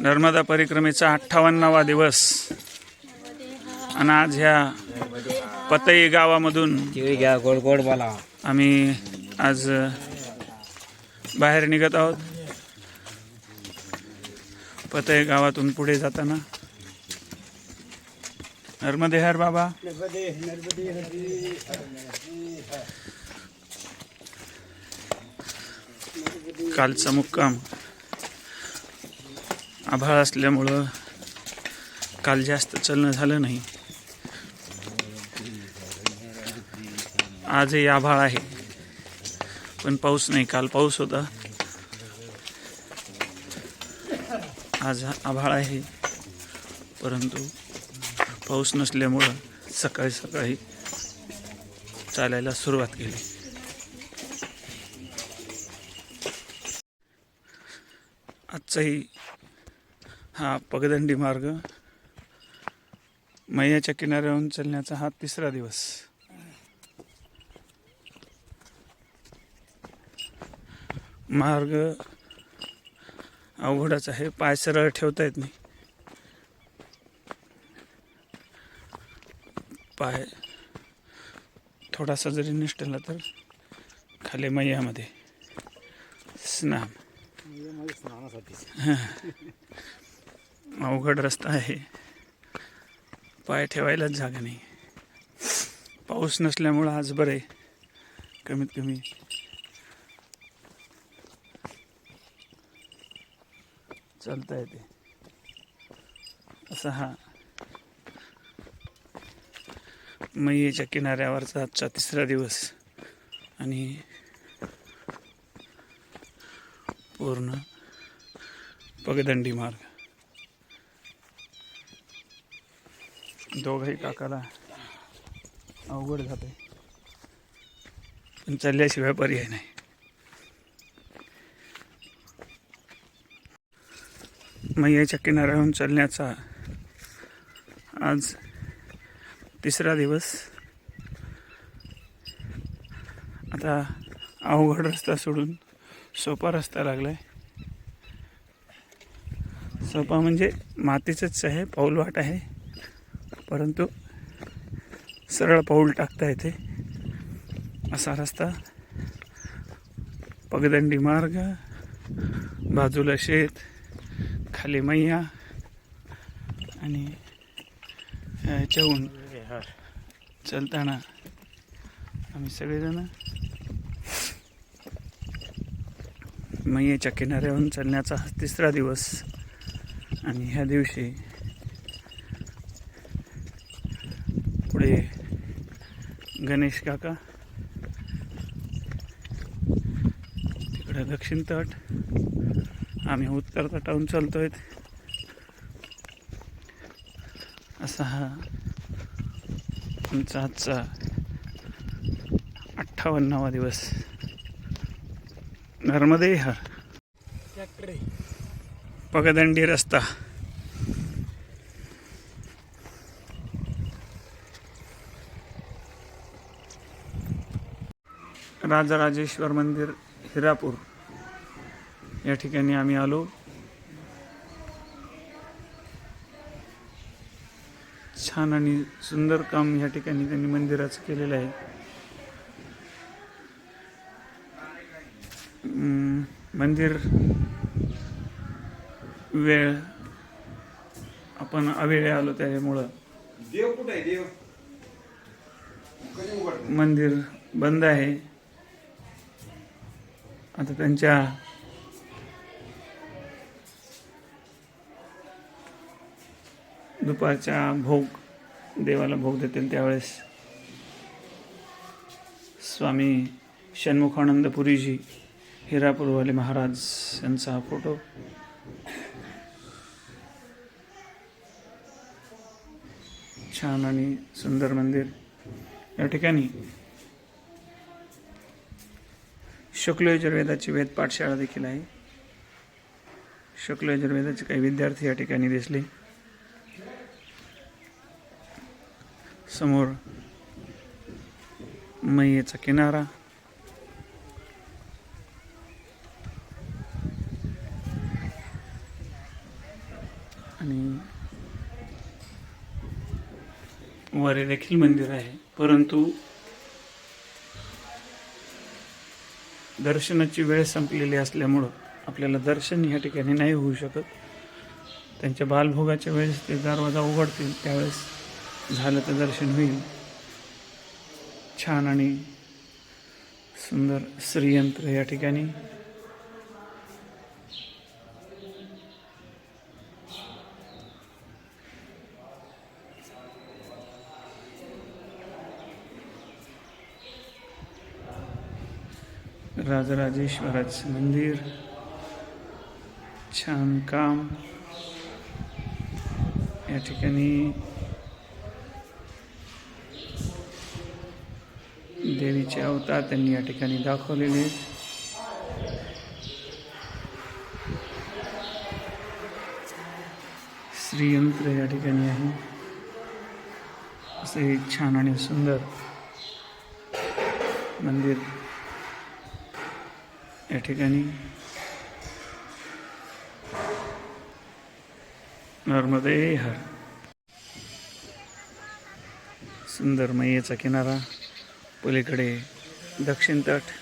नर्मदा परिक्रमेचा अठ्ठावन्नावा दिवस. आणि आज ह्या पतई गावामधून घ्या गोड गोड बोला. आम्ही आज बाहेर निघत आहोत. पतई गावातून पुढे जाताना. नर्मदे हर बाबा. कालचा मुक्काम. आभाळ असल्यामुळं काल जास्त चलनं झालं नाही. आजही आभाळ आहे. पण पाऊस नाही. काल पाऊस होता. आज आभाळ आहे. परंतु पाऊस नसल्यामुळं सकाळी सकाळी चालायला सुरुवात केली. आजचाही हा पगदंडी मार्ग. मैयाच्या किनाऱ्यावरून चालण्याचा हा तिसरा दिवस. मार्ग अवघडच आहे. पाय सरळ ठेवता येत नाही. पाय थोडासा जरी निष्ठला तर खाली मैयामध्ये. स्नान. अवघड रस्ता आहे. पाय ठेवायलाच जागा नाही. पाऊस नसल्यामुळं आज बरं आहे. कमीत कमी चालता येते. असा हा मैयेच्या किनाऱ्यावरचा आजचा तिसरा दिवस आणि पूर्ण पगदंडी मार्ग. दोघंही काकाला अवघड जाते पण चालल्याशिवाय पर्याय नाही. मैयाच्या किनाऱ्याहून चालण्याचा आज तिसरा दिवस. आता अवघड रस्ता सोडून सोपा रस्ता लागलाय. सोपा म्हणजे मातीचंच आहे पाऊलवाट आहे. परंतु सरळ पाऊल टाकता येते. असा रस्ता पगदंडी मार्ग बाजूला शेत खाली मैया आणि ह्याच्याहून चलताना आम्ही सगळेजण मैयाच्या किनाऱ्यावरून चालण्याचा हा तिसरा दिवस आणि ह्या दिवशी पुढे गणेश काका. तिकडे दक्षिण तट. आम्ही उत्तर तटावून चालतोय. असा हा आमचा आजचा अठ्ठावन्नावा दिवस. नर्मदे हर. पगदंडी रस्ता. राजराजेश्वर मंदिर हिरापूर. या ठिकाणी आम्ही आलो. छान आणि सुंदर काम या ठिकाणी त्यांनी मंदिराचं केलेलं आहे. मंदिर वेळ आपण अवेळे आलो त्यामुळं. देव कुठे आहे? देव. मंदिर बंद आहे. आता त्यांच्या दुपारच्या भोग देवाला भोग देतील त्यावेळेस स्वामी षण्मुखानंद पुरीजी हिरापूरवाले महाराज यांचा हा फोटो. छान आणि सुंदर मंदिर. या ठिकाणी शुक्लयजुर्वेदाची वेद पाठशाळा देखील आहे. शुक्लयजुर्वेदाचे काही विद्यार्थी या ठिकाणी दिसले. समोर मैयेचा किनारा. आणि वरे देखील मंदिर आहे. परंतु दर्शनाची वेळ संपलेली असल्यामुळं आपल्याला दर्शन ह्या ठिकाणी नाही होऊ शकत. त्यांच्या बालभोगाच्या वेळेस ते दरवाजा उघडतील त्यावेळेस झालं तर दर्शन होईल. छान आणि सुंदर श्रीयंत्र या ठिकाणी. राजराजेश्वराचं मंदिर. छान काम. या ठिकाणी देवीचे अवतार त्यांनी या ठिकाणी दाखवलेले श्रीयंत्र या ठिकाणी आहे. असे छान आणि सुंदर मंदिर. या ठिकाणी. नर्मदे हर सुंदर मैयेचा किनारा पलीकडे दक्षिण तट.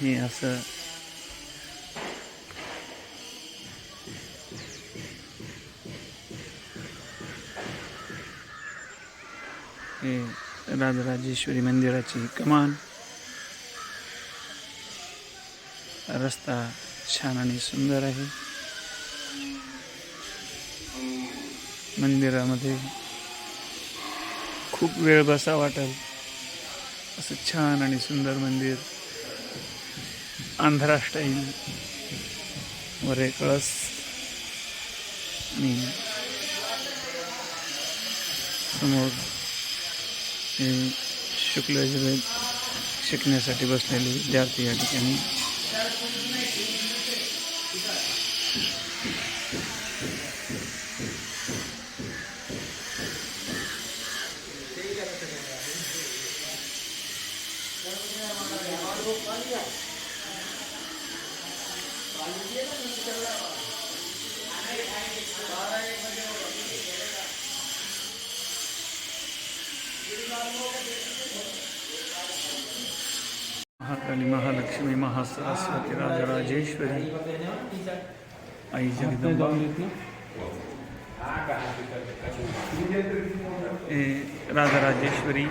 हे असं हे राजराजेश्वरी मंदिराची कमान. रस्ता छान आणि सुंदर आहे. मंदिरामध्ये खूप वेळ बसा वाटेल. असं छान आणि सुंदर मंदिर. आंध्रा स्टाईल वरे कळस आणि समोर शुक्ल यजुर्वेद शिकण्यासाठी बसलेले विद्यार्थी या મહાકાલી મહાલક્ષ્મી મહાસરસ્વતી રાજા રાજેશ્વરી અહીં જગદંબા એ રાધા રાજેશ્વરી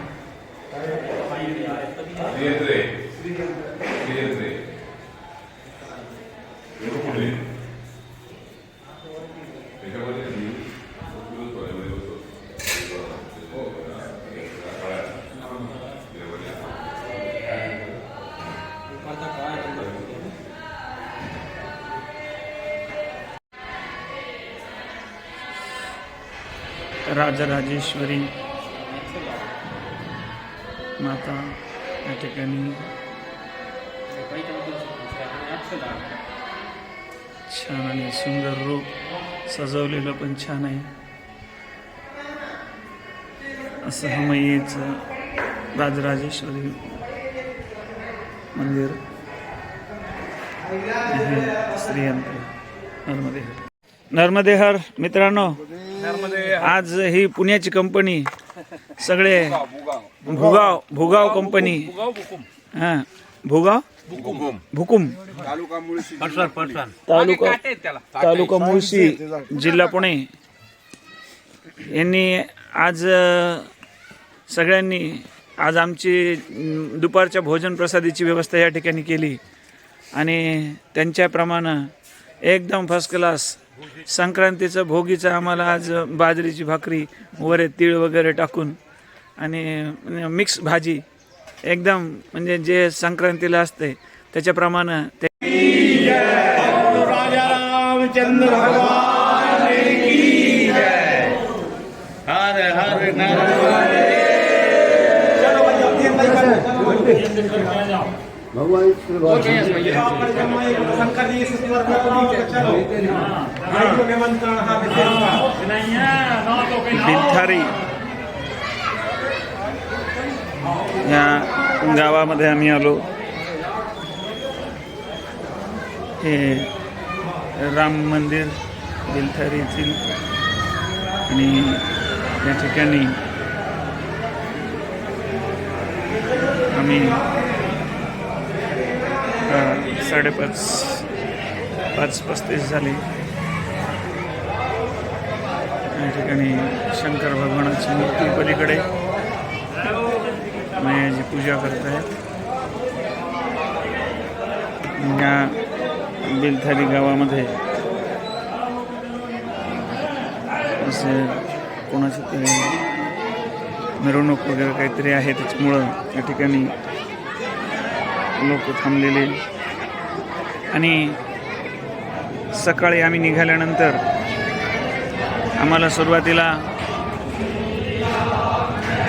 राजराजेश्वरी माता या ठिकाणी. छान आणि सुंदर रूप सजवलेलं पण छान आहे. असं हमयेचं राजराजेश्वरी मंदिर. स्त्रियांत नर्मदेहर. नर्मदेहर मित्रांनो. नर्मदे मित्रांनो आज ही पुण्याची कंपनी सगळे भुगाव भुगाव कंपनी. हा. भुगाव? भुकुम. तालुका तालुका मुळशी जिल्हा पुणे. यांनी आज सगळ्यांनी आज आमची दुपारच्या भोजन प्रसादीची व्यवस्था या ठिकाणी केली. आणि त्यांच्याप्रमाणे एकदम फर्स्ट क्लास संक्रांतीचं भोगीचं आम्हाला आज बाजरीची भाकरी वरे तीळ वगैरे टाकून आणि मिक्स भाजी. एकदम म्हणजे जे संक्रांतीला असते त्याच्याप्रमाणे ते बिथारी या गावामध्ये आम्ही आलो हे राम मंदिर बिलथर येथील आणि या ठिकाणी आम्ही अ, साडेपाच पाच पस्तीस झाली. या ठिकाणी शंकर भगवानाची मूर्ती पलीकडे मैयाची पूजा करत आहेत या बेलथारी गावामध्ये असे कोणाची तरी मिरवणूक वगैरे काहीतरी आहे त्याच्यामुळं या ठिकाणी लोक थांबलेले. आणि सकाळी आम्ही निघाल्यानंतर आम्हाला सुरुवातीला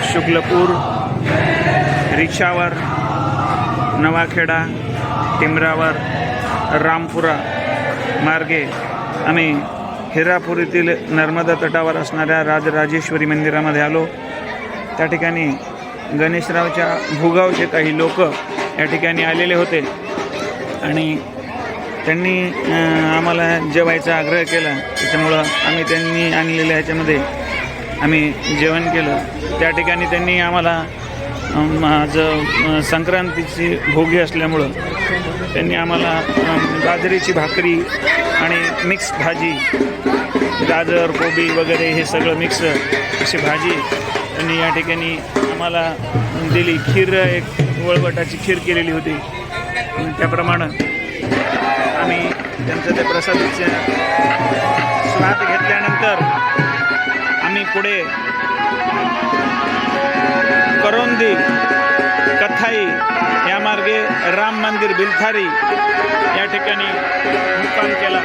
शुक्लपूर रिक्षावर नवाखेडा टिमरावर रामपुरा मार्गे आम्ही हिरापूर येथील नर्मदा तटावर असणाऱ्या राजराजेश्वरी मंदिरामध्ये आलो. त्या ठिकाणी गणेशरावच्या भूगावचे काही लोक या ठिकाणी आलेले होते. आणि त्यांनी आम्हाला जेवायचा आग्रह केला. त्याच्यामुळं आम्ही त्यांनी आणलेल्या ह्याच्यामध्ये आम्ही जेवण केलं. त्या ठिकाणी त्यांनी आम्हाला माझं संक्रांतीची भोगी असल्यामुळं त्यांनी आम्हाला गाजरीची बाजरीची भाकरी आणि मिक्स भाजी गाजर कोबी वगैरे हे सगळं मिक्स अशी भाजी त्यांनी या ठिकाणी आम्हाला दिली. खीर एक वळवटाची खीर केलेली होती. त्याप्रमाणे आम्ही त्यांचं ते प्रसादीचे स्वाद घेतल्यानंतर आम्ही पुढे करोंदी कथाई या मार्गे राम मंदिर बिलथारी या ठिकाणी मुक्काम केला.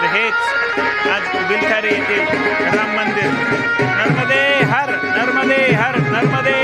तर हेच आज बिलथारी येथील राम मंदिर. नर्मदे हर नर्मदे हर नर्मदे